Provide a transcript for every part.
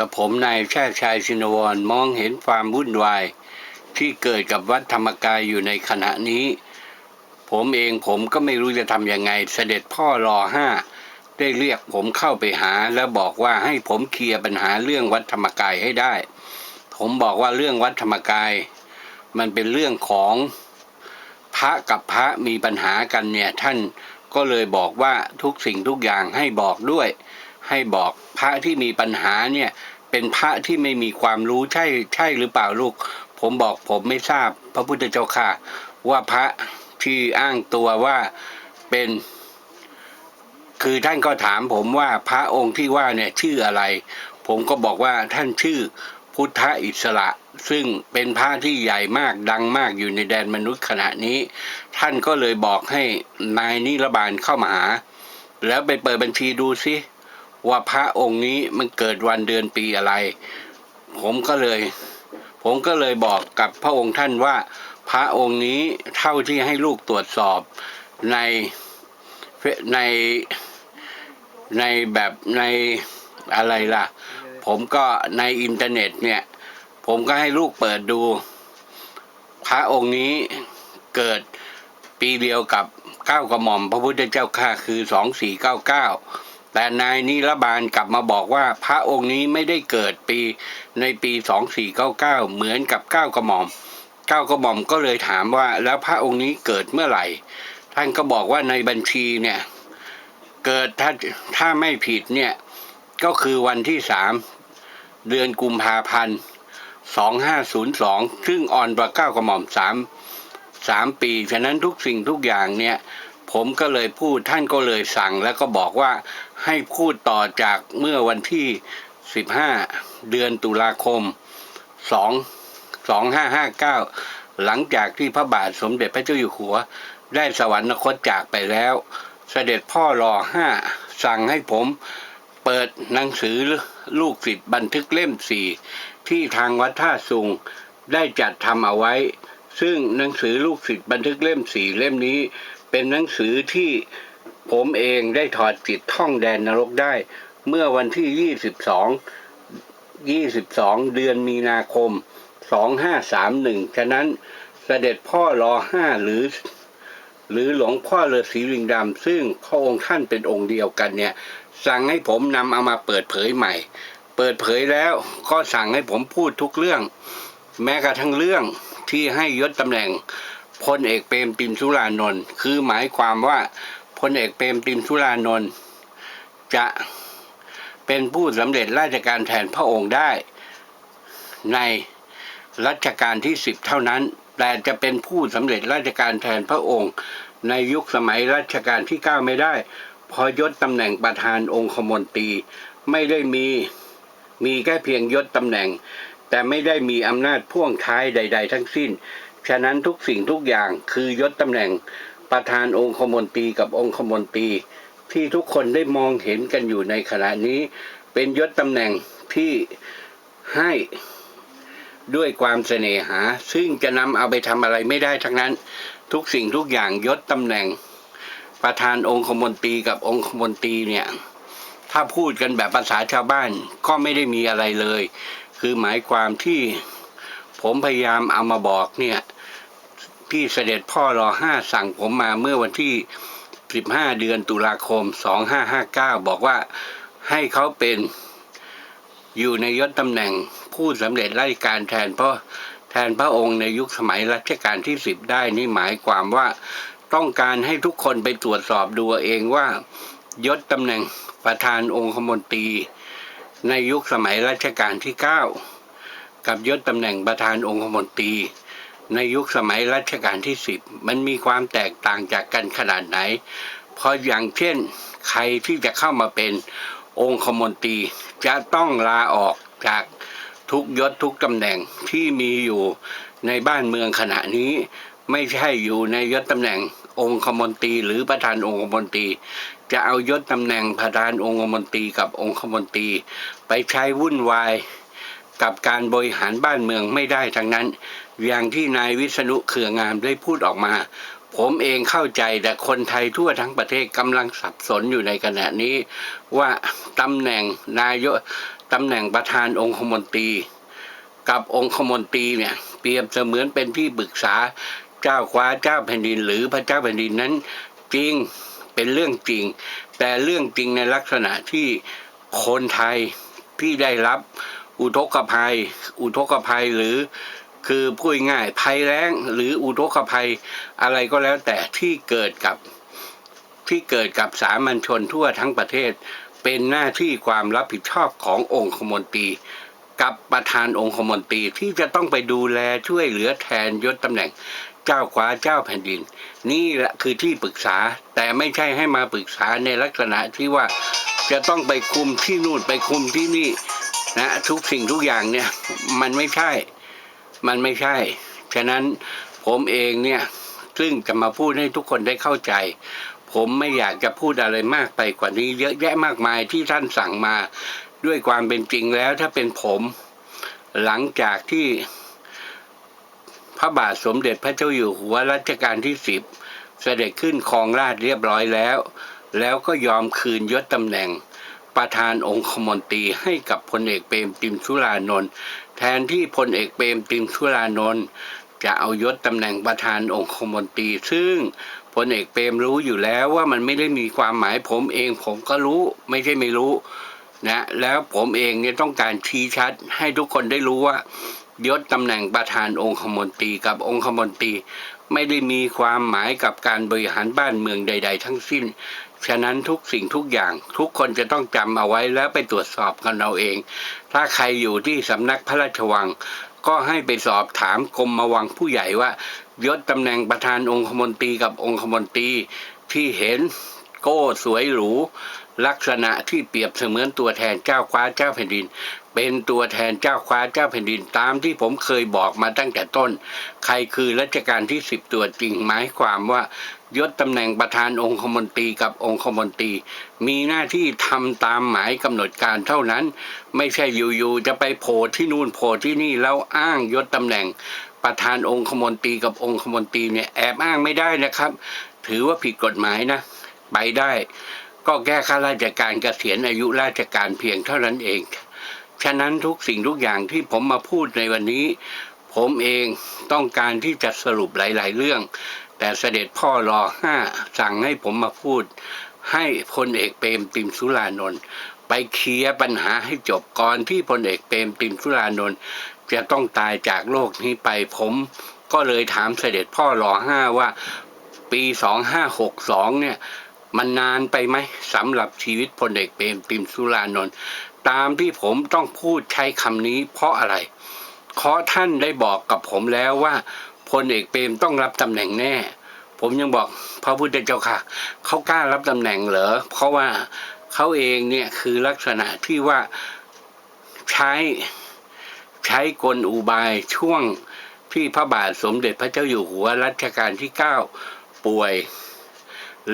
กับผมนายแช่ชัยชินวรมองเห็นความวุ่นวาย ที่เกิดกับวัดธรรมกายอยู่ในขณะนี้ ผมเองผมก็ไม่รู้จะทำยังไง เสด็จพ่อรอห้าได้เรียกผมเข้าไปหา แล้วบอกว่าให้ผมเคลียร์ปัญหาเรื่องวัดธรรมกายให้ได้ ผมบอกว่าเรื่องวัดธรรมกาย มันเป็นเรื่องของพระกับพระมีปัญหากันเนี่ยท่านก็เลยบอกว่าทุกสิ่งทุกอย่างให้บอกด้วย ให้บอกพระที่มีปัญหาเนี่ย เป็นพระที่ไม่มีความรู้ใช่ใช่หรือเปล่าลูก ผมบอกผมไม่ทราบ พระพุทธเจ้าค่ะ ว่าพระที่อ้างตัวว่าเป็น คือท่านก็ถามผมว่าพระองค์ที่ว่าเนี่ยชื่ออะไร ผมก็บอกว่าท่านชื่อพุทธอิสระ ซึ่งเป็นพระที่ใหญ่มากดังมากอยู่ในแดนมนุษย์ขณะนี้ ท่านก็เลยบอกให้นายนิรบาลเข้ามาหา แล้วไปเปิดบัญชีดูซิ ว่าพระองค์นี้มันเกิดวันเดือนปีอะไร ผมก็เลย ผมก็เลยบอกกับพระองค์ท่านว่า พระองค์นี้เท่าที่ให้ลูกตรวจสอบในในในแบบในอะไรล่ะ ผมก็ในอินเทอร์เน็ตเนี่ย ผมก็ให้ลูกเปิดดู พระองค์นี้เกิดปีเดียวกับเก้ากระหม่อม พระพุทธเจ้าข้าคือสองสี่เก้าเก้า แต่นายนิรบาลกลับมาบอกว่าพระองค์นี้ไม่ได้เกิดปีในปีสองสี่เก้าเก้าเหมือนกับเก้ากระหม่อมเก้ากระหม่อมก็เลยถามว่า แล้วพระองค์นี้เกิดเมื่อไหร่ ท่านก็บอกว่าในบัญชีเนี่ย เกิดถ้าถ้าไม่ผิดเนี่ย ก็คือวันที่สามเดือนกุมภาพันธ์สองห้าศูนย์สองซึ่งอ่อนกว่าเก้ากระหม่อมสามสามปี ฉะนั้นทุกสิ่งทุกอย่างเนี่ย ผมก็เลยพูดท่านก็เลยสั่งแล้วก็บอกว่า ให้พูดต่อจากเมื่อวันที่สิบห้าเดือนตุลาคมสองสองห้าห้าเก้าหลังจากที่พระบาทสมเด็จพระเจ้าอยู่หัว ได้สวรรคตจากไปแล้ว เสด็จพ่อรอห้าสั่งให้ผมเปิดหนังสือลูกศิษย์บันทึกเล่มสี่ที่ทางวัดท่าสุงได้จัดทำเอาไว้ ซึ่งหนังสือลูกศิษย์บันทึกเล่มสี่เล่มนี้ เป็นหนังสือที่ ผมเองได้ถอดจิตท่องแดนนรกได้ เมื่อวันที่ 22 22 เดือนมีนาคม 2531 ฉะนั้นเสด็จพ่อรอห้าหรือ หรือหลวงพ่อฤาษีลิงดำซึ่งพระองค์ท่านเป็นองค์เดียวกันเนี่ย สั่งให้ผมนำเอามาเปิดเผยใหม่ เปิดเผยแล้วก็สั่งให้ผมพูดทุกเรื่อง แม้กระทั่งเรื่องที่ให้ยศตำแหน่งพลเอกเปรมตินสุรานนท์คือหมายความว่า พลเอกเปรมตินสุรานนท์จะเป็นผู้สำเร็จราชการแทนพระองค์ได้ ในรัชกาลที่สิบเท่านั้น แต่จะเป็นผู้สำเร็จราชการแทนพระองค์ ในยุคสมัยรัชกาลที่เก้าไม่ได้เพอยศตำแหน่งประธานองคมนตรีไม่ได้มีมีแค่เพียงยศตำแหน่ง แต่ไม่ได้มีอำนาจพ่วงท้ายใด ๆ ทั้งสิ้น ฉะนั้นทุกสิ่งทุกอย่างคือยศตำแหน่ง ประธานองคมนตรีกับองคมนตรีที่ทุกคนได้มองเห็นกันอยู่ในขณะนี้ เป็นยศตำแหน่งที่ให้ด้วยความเสน่หา ซึ่งจะนำเอาไปทำอะไรไม่ได้ทั้งนั้น ทุกสิ่งทุกอย่างยศตำแหน่ง ประธานองคมนตรีกับองคมนตรีเนี่ย ถ้าพูดกันแบบภาษาชาวบ้านก็ไม่ได้มีอะไรเลย คือหมายความที่ผมพยายามเอามาบอกเนี่ย ที่เสด็จพ่อรอห้าสั่งผมมาเมื่อวันที่ 15 เดือนตุลาคม 2559 บอกว่าให้เขาเป็นอยู่ในยศตำแหน่งผู้สำเร็จราชการแทนพ่อแทนพระองค์ในยุคสมัยรัชกาลที่10ได้นี่หมายความว่าต้องการให้ทุกคนไปตรวจสอบดูเองว่ายศตำแหน่งประธานองคมนตรี ในยุคสมัยรัชกาลที่ 9 กับยศตำแหน่งประธานองคมนตรี ในยุคสมัยรัชกาลที่10มันมีความแตกต่างจากกันขนาดไหนเพราะอย่างเช่นใครที่จะเข้ามาเป็นองคมนตรีจะต้องลาออกจากทุกยศทุกตำแหน่งที่มีอยู่ในบ้านเมืองขณะนี้ ไม่ใช่อยู่ในยศตำแหน่งองคมนตรีหรือประธานองคมนตรี จะเอายศตำแหน่งประธานองคมนตรีกับองคมนตรี ไปใช้วุ่นวายกับการบริหารบ้านเมืองไม่ได้ทั้งนั้น อย่างที่นายวิษณุเขืองามได้พูดออกมา ผมเองเข้าใจแต่คนไทยทั่วทั้งประเทศกำลังสับสนอยู่ในขณะนี้ ว่าตำแหน่งนายกตำแหน่งประธานองคมนตรี กับองคมนตรีเนี่ยเปรียบเสมือนเป็นที่ปรึกษาเจ้าคว้าเจ้าแผ่นดิน หรือพระเจ้าแผ่นดินนั้นจริงเป็นเรื่องจริง แต่เรื่องจริงในลักษณะที่คนไทยที่ได้รับอุทกภัย อุทกภัยหรือ คือพูดง่ายภัยแล้งหรืออุทกภัยอะไรก็แล้วแต่ที่เกิดกับที่เกิดกับสามัญชนทั่วทั้งประเทศ เป็นหน้าที่ความรับผิดชอบขององคมนตรี กับประธานองคมนตรีที่จะต้องไปดูแลช่วยเหลือแทนยศตำแหน่งเจ้าคว้าเจ้าแผ่นดิน นี่แหละคือที่ปรึกษาแต่ไม่ใช่ให้มาปรึกษาในลักษณะที่ว่าจะต้องไปคุมที่นู่นไปคุมที่นี่นะทุกสิ่งทุกอย่างเนี่ยมันไม่ใช่ มันไม่ใช่ ฉะนั้นผมเองเนี่ยซึ่งจะมาพูดให้ทุกคนได้เข้าใจ ผมไม่อยากจะพูดอะไรมากไปกว่านี้ เยอะแยะมากมายที่ท่านสั่งมาด้วยความเป็นจริงแล้วถ้าเป็นผม หลังจากที่พระบาทสมเด็จพระเจ้าอยู่หัวรัชกาลที่สิบเสด็จขึ้นครองราชเรียบร้อยแล้ว แล้วก็ยอมคืนยศตำแหน่งประธานองคมนตรีให้กับพลเอกเปรมติมสุรานนท์ แทนที่พลเอกเปรมติมสุรานนท์จะเอายศตำแหน่งประธานองคมนตรี ซึ่งพลเอกเปรมรู้อยู่แล้วว่ามันไม่ได้มีความหมายผมเองผมก็รู้ไม่ใช่ไม่รู้นะแล้วผมเองเนี่ยต้องการชี้ชัด ให้ทุกคนได้รู้ว่ายศตำแหน่งประธานองคมนตรีกับองคมนตรี ไม่ได้มีความหมายกับการบริหารบ้านเมืองใด ๆ ทั้งสิ้น ฉะนั้นทุกสิ่งทุกอย่างทุกคนจะต้องจำเอาไว้แล้วไปตรวจสอบกันเราเอง ถ้าใครอยู่ที่สำนักพระราชวัง ก็ให้ไปสอบถามกรมวังผู้ใหญ่ว่ายศตำแหน่งประธานองคมนตรีกับองคมนตรีที่เห็นโก้สวยหรู ลักษณะที่เปรียบเสมือนตัวแทนเจ้าคว้าเจ้าแผ่นดิน เป็นตัวแทนเจ้าคว้าเจ้าแผ่นดินตามที่ผมเคยบอกมาตั้งแต่ต้น ใครคือรัชกาลที่สิบตัวจริงหมายความว่า ยศตำแหน่งประธานองคมนตรีกับองคมนตรี มีหน้าที่ทำตามหมายกำหนดการเท่านั้น ไม่ใช่อยู่ๆจะไปโผล่ที่นู่นโผล่ที่นี่แล้วอ้างยศตำแหน่งประธานองคมนตรีกับองคมนตรีเนี่ยแอบอ้างไม่ได้นะครับ ถือว่าผิดกฎหมายนะ ไปได้ ก็แก้ข้าราชการเกษียณอายุราชการเพียงเท่านั้นเอง ฉะนั้นทุกสิ่งทุกอย่างที่ผมมาพูดในวันนี้ ผมเองต้องการที่จะสรุปหลาย ๆ เรื่อง แต่เสด็จพ่อรอห้าสั่งให้ผมมาพูด ให้พลเอกเปรมติมสุรานนท์ไปเคลียร์ปัญหาให้จบก่อนที่พลเอกเปรมติมสุรานนท์จะต้องตายจากโลกนี้ไปผมก็เลยถามเสด็จพ่อรอห้าว่าปีสองห้าหกสองเนี่ยมันนานไปไหมสำหรับชีวิตพลเอกเปรมติมสุรานนท์ตามที่ผมต้องพูดใช้คำนี้เพราะอะไรเพราะท่านได้บอกกับผมแล้วว่า พลเอกเปรมต้องรับตำแหน่งแน่ ผมยังบอกพระพุทธเจ้าค่ะเขากล้ารับตำแหน่งเหรอเพราะว่าเขาเองเนี่ยคือลักษณะที่ว่าใช้ใช้กลอุบายช่วงที่พระบาทสมเด็จพระเจ้าอยู่หัวรัชกาลที่เก้าป่วย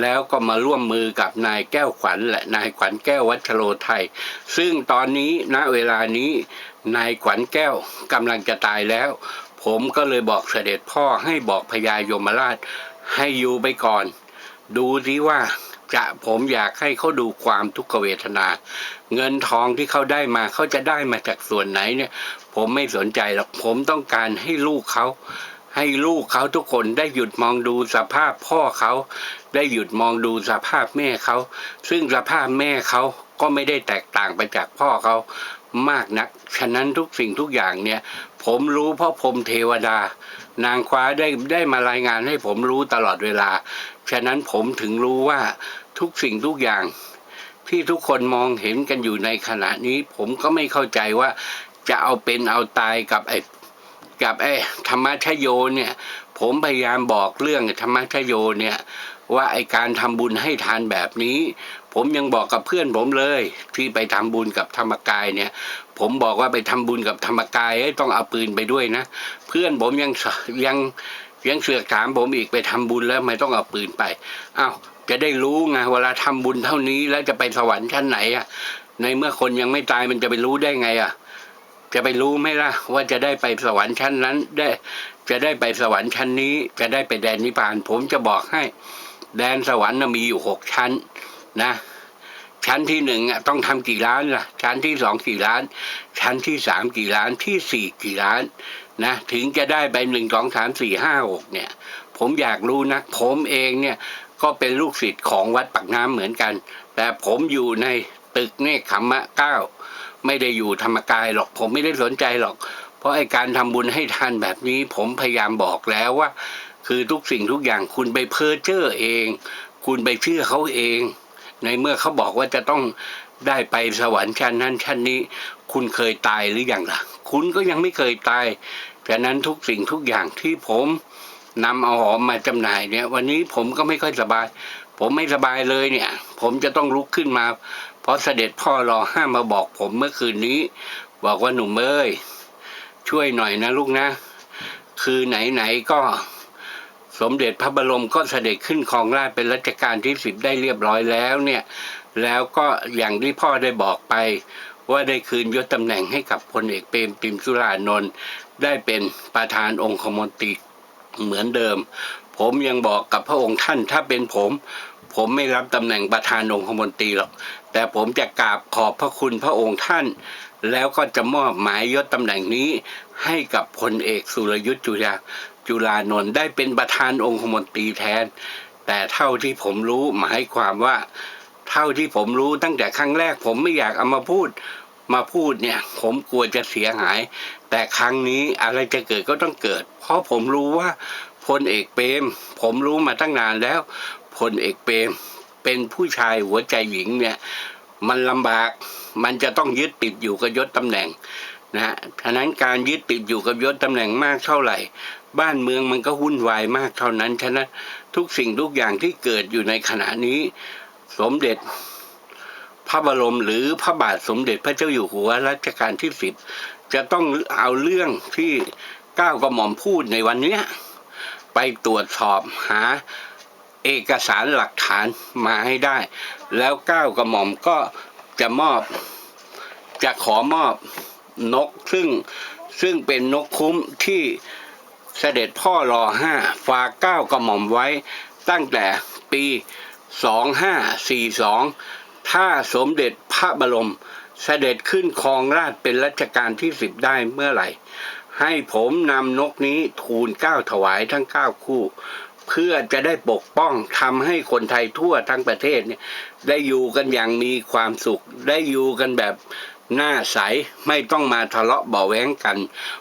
แล้วก็มาร่วมมือกับนายแก้วขวัญและนายขวัญแก้ววัชโรไทย ซึ่งตอนนี้ณเวลานี้นายขวัญแก้วกำลังจะตายแล้ว ผมก็เลยบอกเสด็จพ่อให้บอกพญายมราชให้อยู่ไปก่อน ดูสิว่าจะผมอยากให้เขาดูความทุกขเวทนา เงินทองที่เขาได้มาเขาจะได้มาจากส่วนไหนเนี่ย ผมไม่สนใจหรอกผมต้องการให้ลูกเขาให้ลูกเขาทุกคนได้หยุดมองดูสภาพพ่อเขา ได้หยุดมองดูสภาพแม่เขา ซึ่งสภาพแม่เขาก็ไม่ได้แตกต่างไปจากพ่อเขา มากนัก ฉะนั้นทุกสิ่งทุกอย่างเนี่ย ผมรู้เพราะผมเทวดา นางคว้าได้ได้มารายงานให้ผมรู้ตลอดเวลา ฉะนั้นผมถึงรู้ว่าทุกสิ่งทุกอย่าง ที่ทุกคนมองเห็นกันอยู่ในขณะนี้ ผมก็ไม่เข้าใจว่าจะเอาเป็นเอาตายกับไอ้กับไอ้ธรรมชโยเนี่ย ผมพยายามบอกเรื่องธรรมชโยเนี่ยว่าไอการทำบุญให้ทานแบบนี้ ผมยังบอกกับเพื่อนผมเลย ที่ไปทำบุญกับธรรมกายเนี่ย ผมบอกว่าไปทำบุญกับธรรมกายต้องเอาปืนไปด้วยนะ เพื่อนผมยังยังยังเสือกถามผมอีกไปทำบุญแล้วไม่ต้องเอาปืนไปอ้าวจะได้รู้ไงเวลาทำบุญเท่านี้แล้วจะไปสวรรค์ชั้นไหนอะ ในเมื่อคนยังไม่ตายมันจะไปรู้ได้ไงอะ จะไปรู้ไหมล่ะ ว่าจะได้ไปสวรรค์ชั้นนั้นได้ จะได้ไปสวรรค์ชั้นนี้ จะได้ไปแดนนิพพาน ผมจะบอกให้ แดนสวรรค์มีอยู่หกชั้น นะชั้นที่หนึ่งอะต้องทำกี่ล้านล่ะ ชั้นที่สองกี่ล้าน ชั้นที่สามกี่ล้านที่สี่กี่ล้านนะถึงจะได้ไปหนึ่งสองสามสี่ห้าหกเนี่ย ผมอยากรู้นะผมเองเนี่ยก็เป็นลูกศิษย์ของวัดปากน้ำเหมือนกัน แต่ผมอยู่ในตึกเนคขมมะเก้าไม่ได้อยู่ธรรมกายหรอก ผมไม่ได้สนใจหรอก เพราะไอการทำบุญให้ทานแบบนี้ ผมพยายามบอกแล้วว่า คือทุกสิ่งทุกอย่างคุณไปเพ้อเจ้อเอง คุณไปเชื่อเขาเอง ในเมื่อเขาบอกว่าจะต้องได้ไปสวรรค์ชั้นนั้นชั้นนี้ คุณเคยตายหรือยังล่ะ คุณก็ยังไม่เคยตายฉะนั้นทุกสิ่งทุกอย่างที่ผมนำเอาหอมมาจำหน่ายเนี่ย วันนี้ผมก็ไม่ค่อยสบาย ผมไม่สบายเลยเนี่ย ผมจะต้องลุกขึ้นมา เพราะเสด็จพ่อรอห้ามมาบอกผมเมื่อคืนนี้ บอกว่าหนุ่มเอ้ยช่วยหน่อยนะลูกนะ คือไหนๆก็ สมเด็จพระบรมก็เสด็จขึ้นครองราชเป็นรัชกาลที่สิบได้เรียบร้อยแล้วเนี่ยแล้วก็อย่างที่พ่อได้บอกไป ว่าได้คืนยศตำแหน่งให้กับพลเอกเปรมติมสุรานนท์ได้เป็นประธานองคมนตรีเหมือนเดิม ผมยังบอกกับพระองค์ท่านถ้าเป็นผม ผมไม่รับตำแหน่งประธานองคมนตรีหรอก แต่ผมจะกราบขอบพระคุณพระองค์ท่าน แล้วก็จะมอบหมายยศตำแหน่งนี้ให้กับพลเอกสุรยุทธ์จุฬา จุฬานนท์ได้เป็นประธานองคมนตรีแทน แต่เท่าที่ผมรู้หมายความว่า เท่าที่ผมรู้ตั้งแต่ครั้งแรก ผมไม่อยากเอามาพูด มาพูดเนี่ย ผมกลัวจะเสียหาย แต่ครั้งนี้อะไรจะเกิดก็ต้องเกิด เพราะผมรู้ว่าพลเอกเปรม ผมรู้มาตั้งนานแล้วพลเอกเปรมเป็นผู้ชายหัวใจหญิงเนี่ย มันลำบากมันจะต้องยึดติดอยู่กับยศตำแหน่งนะฮะฉะนั้นการยึดติดอยู่กับยศตำแหน่งมากเท่าไหร่ บ้านเมืองมันก็วุ่นวายมากเท่านั้นฉะนั้นทุกสิ่งทุกอย่างที่เกิดอยู่ในขณะนี้ สมเด็จพระบรมหรือพระบาทสมเด็จพระเจ้าอยู่หัวรัชกาลที่สิบจะต้องเอาเรื่องที่ก้าวกระหม่อมพูดในวันนี้ไปตรวจสอบหาเอกสารหลักฐานมาให้ได้ แล้วก้าวกระหม่อมก็จะมอบจะขอมอบนกซึ่งซึ่งเป็นนกคุ้มที่ เสด็จพ่อรอห้าฝากเก้ากระหม่อมไว้ ตั้งแต่ปีสองห้าสี่สองถ้าสมเด็จพระบรม เสด็จขึ้นครองราชเป็นรัชกาลที่สิบได้เมื่อไหร่ ให้ผมนำนกนี้ทูลเก้าถวายทั้งเก้าคู่ เพื่อจะได้ปกป้องทำให้คนไทยทั่วทั้งประเทศเนี่ยได้อยู่กันอย่างมีความสุข ได้อยู่กันแบบ หน้าใสไม่ต้องมาทะเลาะเบาแว้งกัน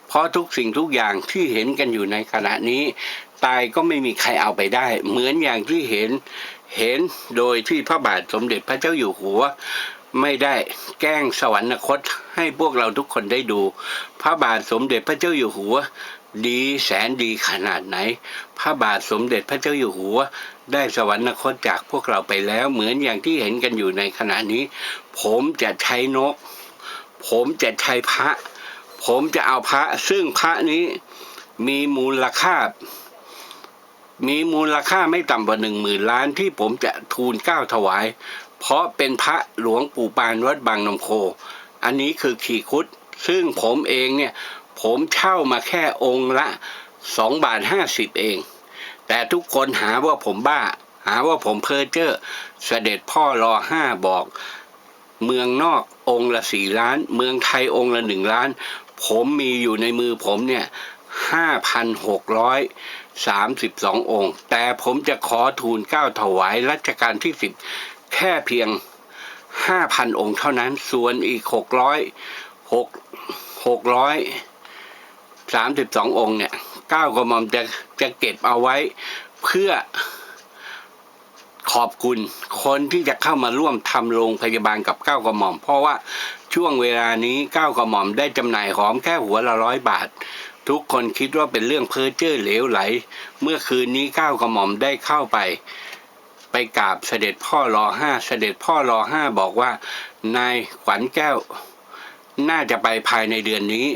เพราะทุกสิ่งทุกอย่างที่เห็นกันอยู่ในขณะนี้ ตายก็ไม่มีใครเอาไปได้ เหมือนอย่างที่เห็นเห็นโดยที่พระบาทสมเด็จพระเจ้าอยู่หัว ไม่ได้แกล้งสวรรคตให้พวกเราทุกคนได้ดู พระบาทสมเด็จพระเจ้าอยู่หัว ดีแสนดีขนาดไหน พระบาทสมเด็จพระเจ้าอยู่หัว ได้สวรรคตจากพวกเราไปแล้วเหมือนอย่างที่เห็นกันอยู่ในขณะนี้ ผมจะใช้นก ผมจะใช้พระ ผมจะเอาพระ ซึ่งพระนี้มีมูลค่า มีมูลค่าไม่ต่ำกว่าหนึ่งหมื่นล้านที่ผมจะทูลเก้าถวาย เพราะเป็นพระหลวงปู่ปานวัดบางนมโค อันนี้คือขี่คุด ซึ่งผมเองเนี่ย ผมเช่ามาแค่องค์ละสองบาทห้าสิบเอง แต่ทุกคนหาว่าผมบ้า หาว่าผมเพ้อเจ้อเสด็จพ่อรอห้าบอก เมืองนอกองค์ละสี่ล้าน เมืองไทยองค์ละหนึ่งล้าน ผมมีอยู่ในมือผมเนี่ยห้าพันหกร้อยสามสิบสององค์ แต่ผมจะขอทูลเก้าถวายรัชกาลที่สิบแค่เพียงห้าพันองค์เท่านั้น ส่วนอีกหกร้อยหกหกร้อยสามสิบสององค์เนี่ยเก้ากระหม่อมจะจะเก็บเอาไว้เพื่อ ขอบคุณคนที่จะเข้ามาร่วมทำโรงพยาบาลกับเก้ากระหม่อม เพราะว่าช่วงเวลานี้เก้ากระหม่อมได้จำหน่ายหอมแค่หัวละร้อยบาท ทุกคนคิดว่าเป็นเรื่องเพ้อเจ้อเหลวไหล เมื่อคืนนี้เก้ากระหม่อมได้เข้าไป ไปกราบเสด็จพ่อรอห้าเสด็จพ่อรอห้าบอกว่านายขวัญแก้ว น่าจะไปภายในเดือนนี้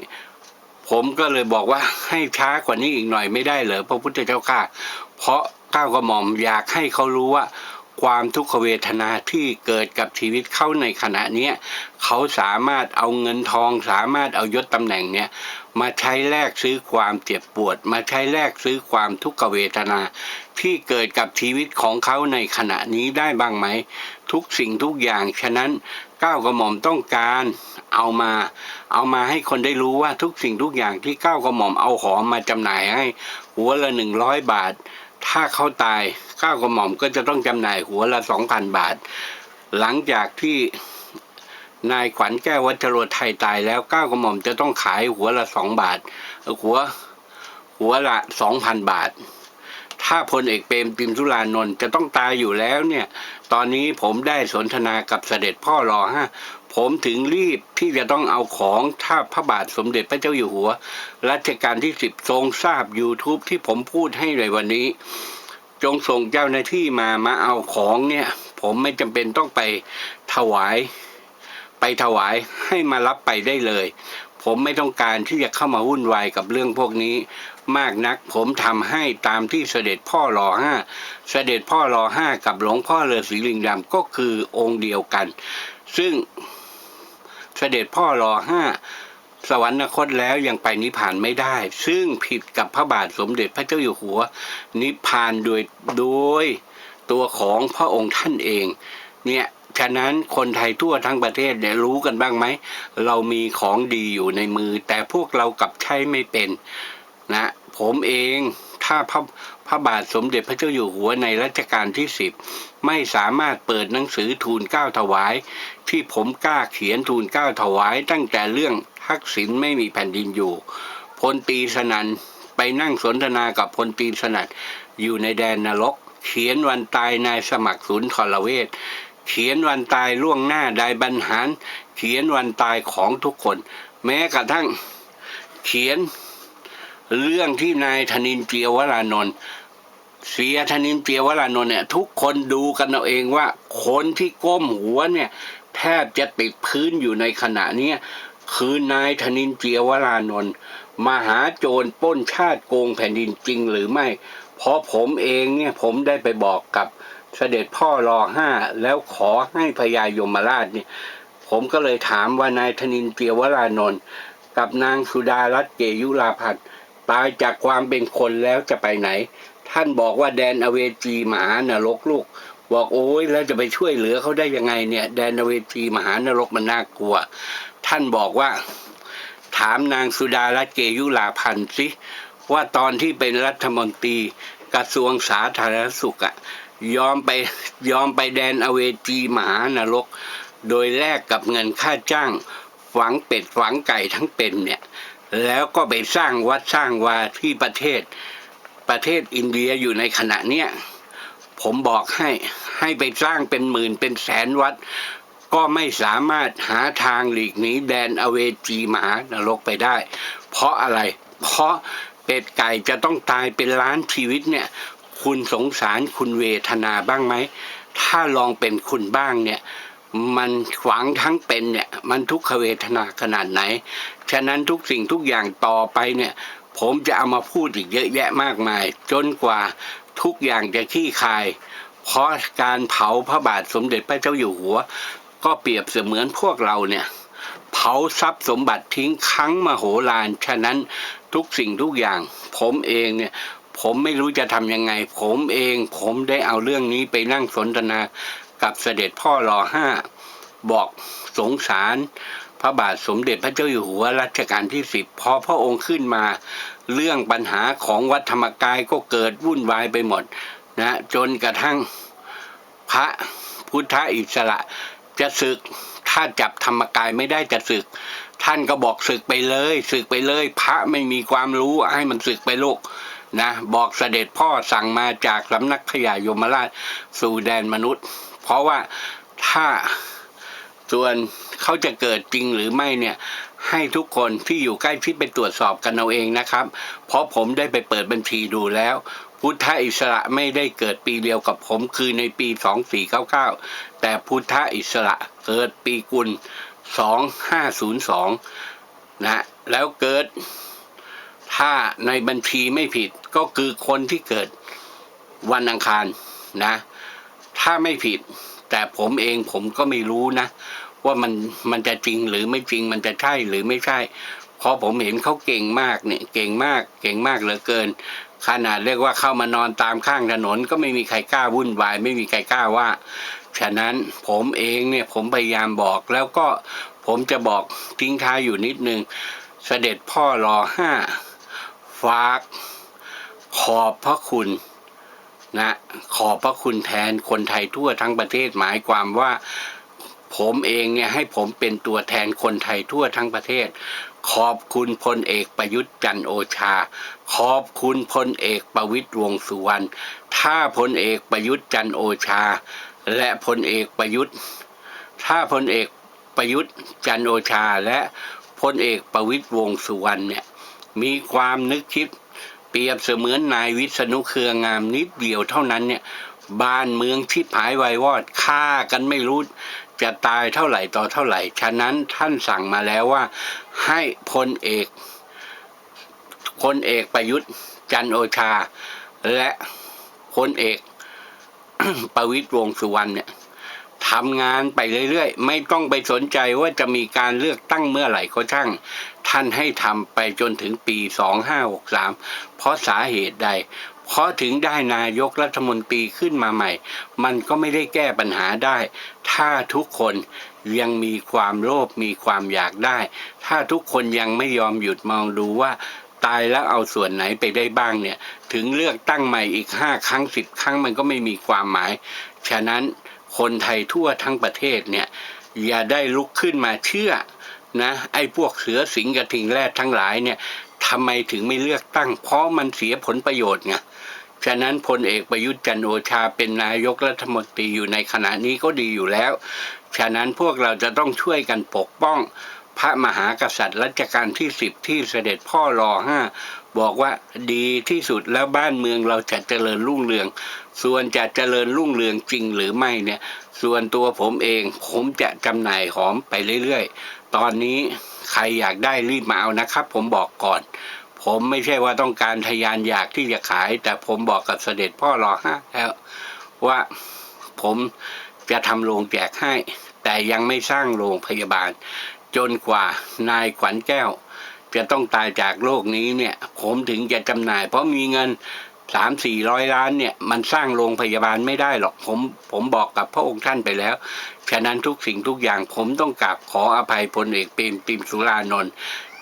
ผมก็เลยบอกว่าให้ช้ากว่านี้อีกหน่อยไม่ได้เหรอพระพุทธเจ้าค่ะ เพราะ ก้าวกระหม่อมอยากให้เขารู้ว่าความทุกขเวทนาที่เกิดกับชีวิตเขาในขณะนี้เขาสามารถเอาเงินทอง สามารถเอายศตำแหน่งเนี่ยมาใช้แลกซื้อความเจ็บปวด มาใช้แลกซื้อความทุกขเวทนา ที่เกิดกับชีวิตของเขาในขณะนี้ได้บ้างไหม ทุกสิ่งทุกอย่างฉะนั้นก้าวกระหม่อมต้องการเอามา เอามาให้คนได้รู้ว่าทุกสิ่งทุกอย่างที่ก้าวกระหม่อมเอาหอมมาจำหน่ายให้ หัวละหนึ่งร้อยบาท ถ้าเขาตายก้าวกระหม่อมก็จะต้องจำหน่ายหัวละสองพันบาท หลังจากที่นายขวัญแก้ววัชโรไทยตายแล้วก้าวกระหม่อมจะต้องขายหัวละสองบาท หัวหัวละสองพันบาท ถ้าพลเอกเปรมติมสุรานนท์จะต้องตายอยู่แล้วเนี่ย ตอนนี้ผมได้สนทนากับเสด็จพ่อรอฮะ ผมถึงรีบที่จะต้องเอาของถ้าพระบาทสมเด็จพระเจ้าอยู่หัว รัชกาลที่สิบทรงทราบ YouTube ที่ผมพูดให้ในวันนี้ จงส่งเจ้าหน้าที่มามาเอาของเนี่ย ผมไม่จำเป็นต้องไปถวาย ไปถวายให้มารับไปได้เลย ผมไม่ต้องการที่จะเข้ามาวุ่นวายกับเรื่องพวกนี้ มากนักผมทำให้ตามที่เสด็จพ่อรอห้าเสด็จพ่อรอห้ากับหลวงพ่อเรือศรีลิงดำก็คือองค์เดียวกันซึ่ง เสด็จพ่อรอห้าสวรรคตแล้วยังไปนิพพานไม่ได้ ซึ่งผิดกับพระบาทสมเด็จพระเจ้าอยู่หัว นิพพานโดยโดยตัวของพระองค์ท่านเอง เนี่ยฉะนั้นคนไทยทั่วทั้งประเทศเนี่ยรู้กันบ้างไหม เรามีของดีอยู่ในมือ แต่พวกเรากลับใช้ไม่เป็นนะ ผมเอง ถ้าพระพระบาทสมเด็จพระเจ้าอยู่หัวในรัชกาลที่สิบไม่สามารถเปิดหนังสือทูลเก้าถวาย ที่ผมกล้าเขียนทูลเก้าถวาย ตั้งแต่เรื่องทักษิณไม่มีแผ่นดินอยู่พลตีสนันไปนั่งสนทนากับพลตีสนันอยู่ในแดนนรก เขียนวันตายนายสมัครศูนย์ทรเวชเขียนวันตายล่วงหน้าได้บรรหาร เขียนวันตายของทุกคน แม้กระทั่งเขียน เรื่องที่นายธนินเจียวรานนท์เสียธนินเจียวรานนท์เนี่ย ทุกคนดูกันเอาเองว่า คนที่ก้มหัวเนี่ย แทบจะติดพื้นอยู่ในขณะเนี้ยคือนายธนินเจียวรานนท์มหาโจรป้นชาติโกงแผ่นดินจริงหรือไม่ เพราะผมเองเนี่ยผมได้ไปบอกกับเสด็จพ่อรอห้าแล้วขอให้พญายมราชเนี่ย ผมก็เลยถามว่านายธนินเจียวรานนท์กับนางสุดารัตน์เกยุราพันธ์ ตายจากความเป็นคนแล้วจะไปไหน ท่านบอกว่าแดนอเวจีมหานรกลูก บอกโอ้ยแล้วจะไปช่วยเหลือเขาได้ยังไงเนี่ย แดนอเวจีมหานรกมันน่ากลัว ท่านบอกว่า ถามนางสุดารัตน์เกยุราพันธ์สิว่าตอนที่เป็นรัฐมนตรีกระทรวงสาธารณสุขอะยอมไปยอมไปแดนอเวจีมหานรก โดยแลกกับเงินค่าจ้าง ฝังเป็ดฝังไก่ทั้งเป็นเนี่ย แล้วก็ไปสร้างวัดสร้างวาที่ประเทศประเทศอินเดียอยู่ในขณะเนี้ยผมบอกให้ให้ไปสร้างเป็นหมื่นเป็นแสนวัด ก็ไม่สามารถหาทางหลีกหนีแดนอเวจีมหานรกไปได้ เพราะอะไรเพราะเป็ดไก่จะต้องตายเป็นล้านชีวิตเนี่ย คุณสงสารคุณเวทนาบ้างไหม ถ้าลองเป็นคุณบ้างเนี่ย มันขวางทั้งเป็นเนี่ยมันทุกขเวทนาขนาดไหน ฉะนั้นทุกสิ่งทุกอย่างต่อไปเนี่ย ผมจะเอามาพูดอีกเยอะแยะมากมาย จนกว่าทุกอย่างจะขี้คาย เพราะการเผาพระบาทสมเด็จพระเจ้าอยู่หัว ก็เปรียบเสมือนพวกเราเนี่ย เผาทรัพย์สมบัติทิ้งครั้งมโหฬารฉะนั้นทุกสิ่งทุกอย่าง ผมเองเนี่ยผมไม่รู้จะทำยังไง ผมเองผมได้เอาเรื่องนี้ไปนั่งสนทนา กับเสด็จพ่อรอห้าบอกสงสารพระบาทสมเด็จพระเจ้าอยู่หัวรัชกาลที่สิบพอพระองค์ขึ้นมา เรื่องปัญหาของวัดธรรมกายก็เกิดวุ่นวายไปหมดนะจนกระทั่งพระพุทธอิสระจะศึกถ้าจับธรรมกายไม่ได้จะศึก ท่านก็บอกศึกไปเลยศึกไปเลย พระไม่มีความรู้ให้มันศึกไปลูกนะบอกเสด็จพ่อสั่งมาจากสำนักพญายมราชสู่แดนมนุษย์ เพราะว่าถ้าส่วนเขาจะเกิดจริงหรือไม่เนี่ย ให้ทุกคนที่อยู่ใกล้ชิดไปตรวจสอบกันเอาเองนะครับ เพราะผมได้ไปเปิดบัญชีดูแล้ว พุทธอิสระไม่ได้เกิดปีเดียวกับผมคือในปี 2499 แต่พุทธอิสระเกิดปีกุล 2502 นะแล้วเกิดถ้าในบัญชีไม่ผิดก็คือคนที่เกิดวันอังคารนะ ถ้าไม่ผิด แต่ผมเองผมก็ไม่รู้นะ ว่ามันมันจะจริงหรือไม่จริงมันจะใช่หรือไม่ใช่เพราะผมเห็นเขาเก่งมากเนี่ยเก่งมากเก่งมากเหลือเกิน ขนาดเรียกว่าเข้ามานอนตามข้างถนนก็ไม่มีใครกล้าวุ่นวาย ไม่มีใครกล้าว่า ฉะนั้นผมเองเนี่ยผมพยายามบอกแล้วก็ผมจะบอกทิ้งท้ายอยู่นิดนึง เสด็จพ่อรอห้าฝากขอบพระคุณ นะขอบพระคุณแทนคนไทยทั่วทั้งประเทศหมายความว่าผมเองเนี่ยให้ผมเป็นตัวแทนคนไทยทั่วทั้งประเทศ ขอบคุณพลเอกประยุทธ์จันโอชา ขอบคุณพลเอกประวิตรวงสุวรรณถ้าพลเอกประยุทธ์จันโอชา และพลเอกประยุทธ์ ถ้าพลเอกประยุทธ์จันโอชาและพลเอกประวิตรวงสุวรรณเนี่ยมีความนึกคิด เปรียบเสมือนนายวิษณุเครืองามนิดเดียวเท่านั้นเนี่ยบ้านเมืองที่หายไวายวอดฆ่ากันไม่รู้จะตายเท่าไหร่ต่อเท่าไหร่ ฉะนั้นท่านสั่งมาแล้วว่า ให้พลเอกพลเอกประยุทธ์จันโอชา และพลเอกประวิตรวงสุวรรณเนี่ย ทำงานไปเรื่อยๆ ไม่ต้องไปสนใจว่าจะมีการเลือกตั้งเมื่อไหร่ก็ช่าง ท่านให้ทำไปจนถึงปี 2563 เพราะสาเหตุใด เพราะถึงได้นายกรัฐมนตรีขึ้นมาใหม่ มันก็ไม่ได้แก้ปัญหาได้ ถ้าทุกคนยังมีความโลภมีความอยากได้ ถ้าทุกคนยังไม่ยอมหยุดมองดูว่าตายแล้วเอาส่วนไหนไปได้บ้างเนี่ย ถึงเลือกตั้งใหม่อีกห้าครั้งสิบครั้งมันก็ไม่มีความหมาย ฉะนั้น คนไทยทั่วทั้งประเทศเนี่ยอย่าได้ลุกขึ้นมาเชื่อนะไอ้พวกเสือสิงกระทิงแรดทั้งหลายเนี่ยทำไมถึงไม่เลือกตั้ง เพราะมันเสียผลประโยชน์ไงฉะนั้นพลเอกประยุทธ์จันโอชาเป็นนายกรัฐมนตรีอยู่ในขณะนี้ก็ดีอยู่แล้ว ฉะนั้นพวกเราจะต้องช่วยกันปกป้อง พระมหากษัตริย์รัชกาลที่สิบที่เสด็จพ่อรอห้า บอกว่าดีที่สุดแล้วบ้านเมืองเราจะเจริญรุ่งเรือง ส่วนจะเจริญรุ่งเรืองจริงหรือไม่เนี่ย ส่วนตัวผมเองผมจะจำหน่ายหอมไปเรื่อยๆ ตอนนี้ใครอยากได้รีบมาเอานะครับ ผมบอกก่อน ผมไม่ใช่ว่าต้องการทะยานอยากที่จะขาย แต่ผมบอกกับเสด็จพ่อรอห้าแล้วว่าผมจะทำโรงแจกให้ แต่ยังไม่สร้างโรงพยาบาล จนกว่านายขวัญแก้ว จะต้องตายจากโลกนี้เนี่ย ผมถึงจะจำหน่าย เพราะมีเงินสามสี่ร้อยล้านเนี่ย มันสร้างโรงพยาบาลไม่ได้หรอกผมผมบอกกับพระองค์ท่านไปแล้ว ฉะนั้นทุกสิ่งทุกอย่างผมต้องกราบขออภัยพลเอกเปรมติมสุรานนท์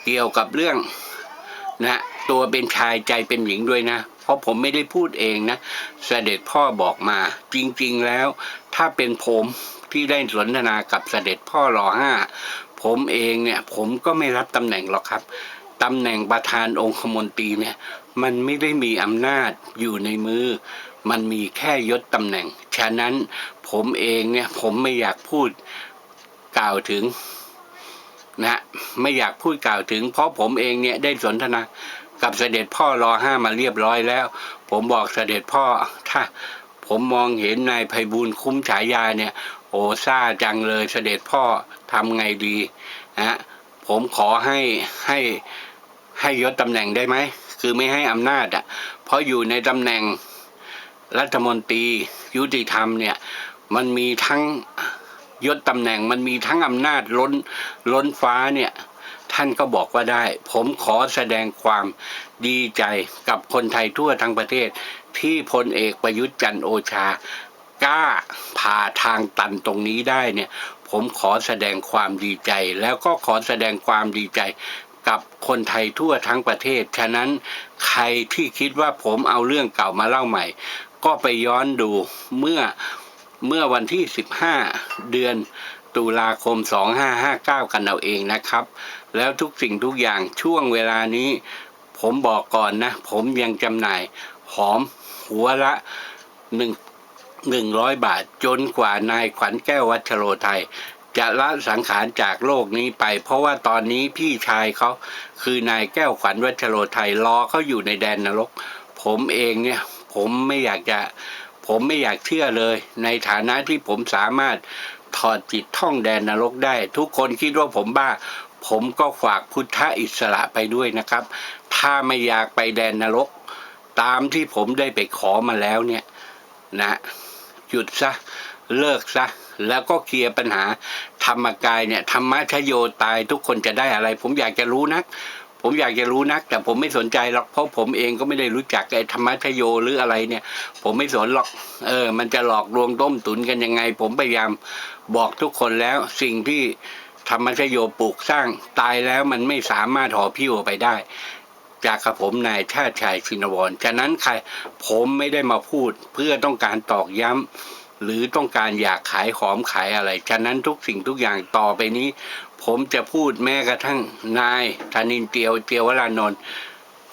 เกี่ยวกับเรื่องนะตัวเป็นชายใจเป็นหญิงด้วยนะ เพราะผมไม่ได้พูดเองนะเสด็จพ่อบอกมา จริงๆแล้ว ถ้าเป็นผมที่ได้สนทนากับเสด็จพ่อรอห้าผมเองเนี่ยผมก็ไม่รับตำแหน่งหรอกครับตำแหน่งประธานองคมนตรีเนี่ยมันไม่ได้มีอำนาจอยู่ในมือ มันมีแค่ยศตำแหน่ง ฉะนั้นผมเองเนี่ยผมไม่อยากพูดกล่าวถึงนะไม่อยากพูดกล่าวถึง เพราะผมเองเนี่ยได้สนทนากับเสด็จพ่อรอห้ามาเรียบร้อยแล้ว ผมบอกเสด็จพ่อถ้าผมมองเห็นนายไพบูลคุ้มฉายาเนี่ย โอซ่าจังเลยเสด็จพ่อ ทำไงดีนะผมขอให้ให้ให้ยศตำแหน่งได้ไหม คือไม่ให้อำนาจอะ เพราะอยู่ในตำแหน่งรัฐมนตรียุติธรรมเนี่ย มันมีทั้งยศตำแหน่งมันมีทั้งอำนาจล้นล้นฟ้าเนี่ย ท่านก็บอกว่าได้ ผมขอแสดงความดีใจกับคนไทยทั่วทั้งประเทศ ที่พลเอกประยุทธ์จันโอชากล้าผ่าทางตันตรงนี้ได้เนี่ย ผมขอแสดงความดีใจ แล้วก็ขอแสดงความดีใจกับคนไทยทั่วทั้งประเทศ ฉะนั้นใครที่คิดว่าผมเอาเรื่องเก่ามาเล่าใหม่ ก็ไปย้อนดูเมื่อเมื่อวันที่ 15 เดือนตุลาคม 2559 กันเอาเองนะครับ แล้วทุกสิ่งทุกอย่างช่วงเวลานี้ ผมบอกก่อนนะ ผมยังจำหน่าย หอมหัวละห นึ่งหนึ่งร้อยบาท จนกว่านายขวัญแก้ววัชโรไทย จะละสังขารจากโลกนี้ไป เพราะว่าตอนนี้พี่ชายเขาคือนายแก้วขวัญวัชโรไทยรอเขาอยู่ในแดนนรก ผมเองเนี่ยผมไม่อยากจะผมไม่อยากเชื่อเลย ในฐานะที่ผมสามารถถอดจิตท่องแดนนรกได้ ทุกคนคิดว่าผมบ้า ผมก็ฝากพุทธอิสระไปด้วยนะครับ ถ้าไม่อยากไปแดนนรก ตามที่ผมได้ไปขอมาแล้วเนี่ยนะ หยุดซะเลิกซะแล้วก็เคลียร์ปัญหาธรรมกายเนี่ยธรรมชโยตายทุกคนจะได้อะไร ผมอยากจะรู้นัก ผมอยากจะรู้นัก แต่ผมไม่สนใจหรอกเพราะผมเองก็ไม่ได้รู้จักไอ้ธรรมชโยหรืออะไรเนี่ย ผมไม่สนหรอกเออ มันจะหลอกลวงต้มตุนกันยังไง ผมพยายามบอกทุกคนแล้วสิ่งที่ธรรมชโยปลูกสร้างตายแล้วมันไม่สามารถห่อพิ้วออกไปได้ จากกับผมนายชาติชายชินวรฉะนั้นใครผมไม่ได้มาพูดเพื่อต้องการตอกย้ำหรือต้องการอยากขายหอมขายอะไร ฉะนั้นทุกสิ่งทุกอย่างต่อไปนี้ ผมจะพูดแม้กระทั่งนายธนินเตียวเตียววรานนท์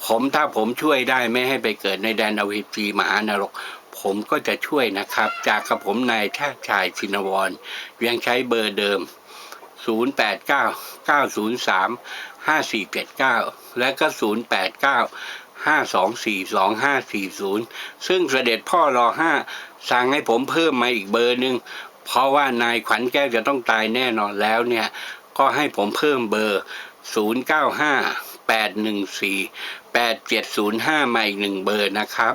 ผมถ้าผมช่วยได้ไม่ให้ไปเกิดในแดนอวิจีมหานรก ผมก็จะช่วยนะครับ จากกับผมนายชาติชายชินวร ยังใช้เบอร์เดิม 089 903 5479และก็089 5242540ซึ่งเสด็จพ่อรอห้าสั่งให้ผมเพิ่มมาอีกเบอร์หนึ่งเพราะว่านายขวัญแก้วจะต้องตายแน่นอนแล้วเนี่ย ก็ให้ผมเพิ่มเบอร์095 814 8705มาอีกหนึ่งเบอร์นะครับ